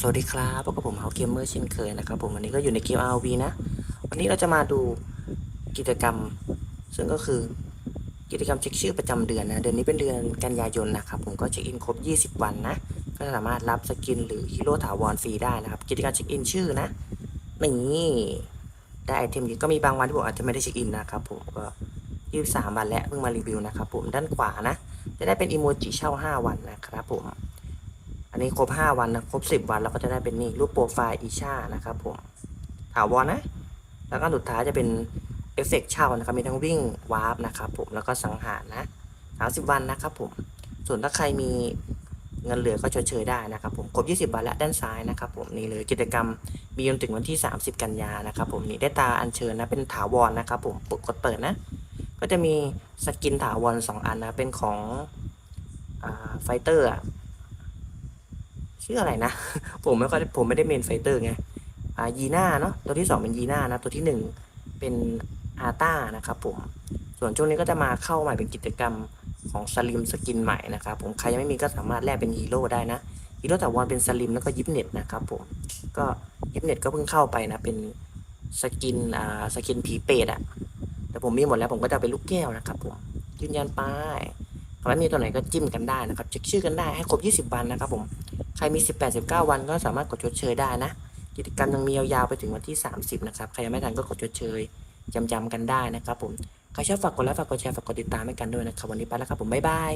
สวัสดีครับพบกับผมเฮาเกมเมอร์เช่นเคยนะครับผมวันนี้ก็อยู่ในเกม RV นะ วันนี้เราจะมาดูกิจกรรม ซึ่งก็คือกิจกรรมเช็คชื่อประจำเดือนนะ เดือนนี้เป็นเดือนกันยายนนะครับผมก็เช็คอินครบ 20 วันนะ ก็สามารถรับสกินหรือฮีโร่ถาวรฟรีได้นะครับ กิจกรรมเช็คอินชื่อนะนี่ได้ไอเทมเยอะก็มีบางวันที่ผมอาจจะไม่ได้เช็คอินนะครับผมก็23วันแล้วเพิ่งมารีวิวนะครับผมด้านขวานะ จะได้เป็นอีโมจิเช่า 5 วันนะครับผม อันนี้ครบ 5 วันนะครบ 10 วันเราก็จะได้เป็นนี่รูปโปรไฟล์อีชานะครับผมถาวรนะ แล้วก็สุดท้ายจะเป็นเอฟเฟกเช่านะครับมีทั้งวิ่งวาร์ปนะครับผมแล้วก็สังหารนะ30 วันนะครับผมส่วนถ้าใครมีเงินเหลือก็ชดเชยได้นะครับผมครบ 20 วันและด้านซ้ายนะครับผมนี่เลยกิจกรรมมีจนถึงวันที่ 30 กันยานะครับผมนี่ได้ตาอัญเชิญนะเป็นถาวรนะครับผมกดกดเปิดนะ ก็จะมีสกินถาวรสองอันนะเป็นของอไฟเตอร์ ชื่ออะไรนะ ผมไม่ค่อยได้ผมไม่ได้เมนไฟเตอร์ไงอ่ายีน่าเนาะตัวที่สองเป็นยีน่านะตัวที่หนึ่งเป็นอาต้านะครับผมส่วนช่วงนี้ก็จะมาเข้าใหม่เป็นกิจกรรมของสลิมสกินใหม่นะครับผมใครยังไม่มีก็สามารถแลกเป็นฮีโร่ได้นะฮีโร่แต่วันเป็นสลิมแล้วก็ยิปเน็ตนะครับผมก็ยิปเน็ตก็เพิ่งเข้าไปนะเป็นสกินอ่าสกินผีเปรตอะแต่ผมมีหมดแล้วผมก็จะเป็นลูกแก้วนะครับผมยืนยันไป แล้วม่มีตัวไหนก็จิ้มกันได้นะครับเช็คชื่อกันได้ให้ครบ 20 วันนะครับผมใครมี 18 19 วันก็สามารถกดชดเชยได้นะ กิจกรรมยังมียาวๆไปถึงวันที่ 30 นะครับ ใครยังไม่ทันก็กดชดเชยจำๆกันได้นะครับผมใครชอบฝากกดไลค์ฝากกดแชร์ฝากกดติดตามให้กันด้วยนะครับวันนี้ไปแล้วครับผมบ๊ายบาย